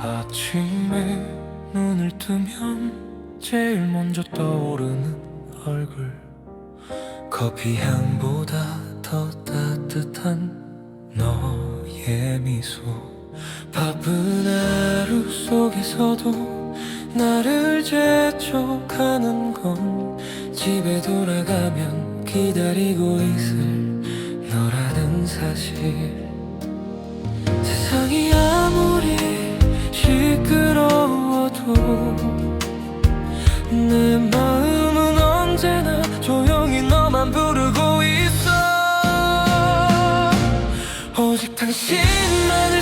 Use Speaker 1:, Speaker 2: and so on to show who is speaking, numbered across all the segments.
Speaker 1: 아침에 눈을 뜨면 제일 먼저 떠오르는 얼굴. 커피 향보다 더 따뜻한 너의 미소. 바쁜 하루 속에서도 나를 재촉하는 건 집에 돌아가면 기다리고 있을 너라는 사실 내 마음은 언제나 조용히 너만 부르고 있어. 오직 당신만을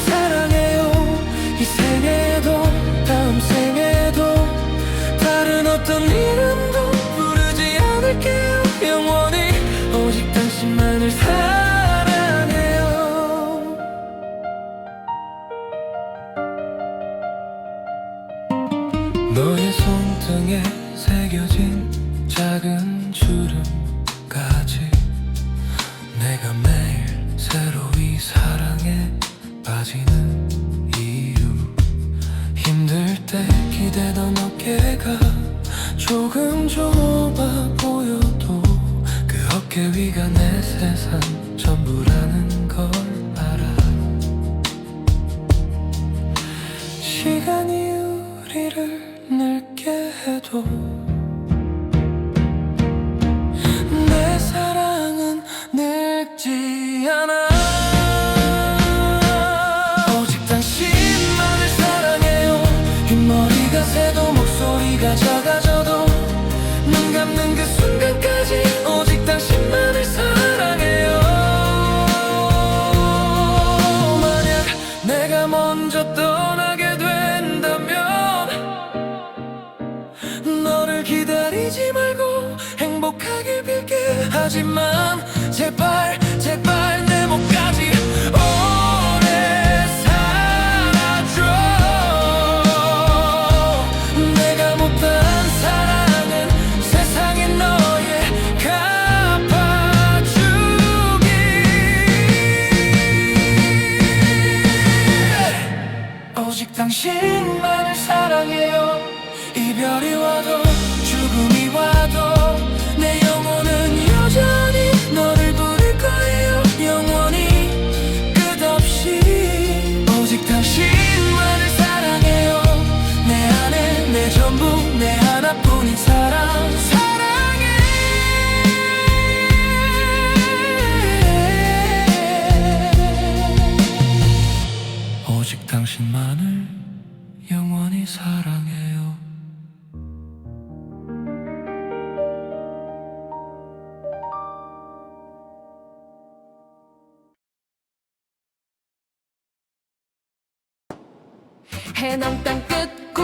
Speaker 1: 너의 손등에 새겨진 작은 주름까지 내가 매일 새로이 사랑에 빠지는 이유. 힘들 때 기대던 어깨가 조금 좁아 보여도 그 어깨 위가 내 세상 전부 해도 기다리지 말고 행복하길 빌게. 하지만 제발 제발 내 목까지 오래 살아줘. 내가 못한 사랑은 세상에 너에 갚아주기. 오직 당신만을 사랑해요. 이별이 당신만을 영원히 사랑해요.
Speaker 2: 해넘 땅끝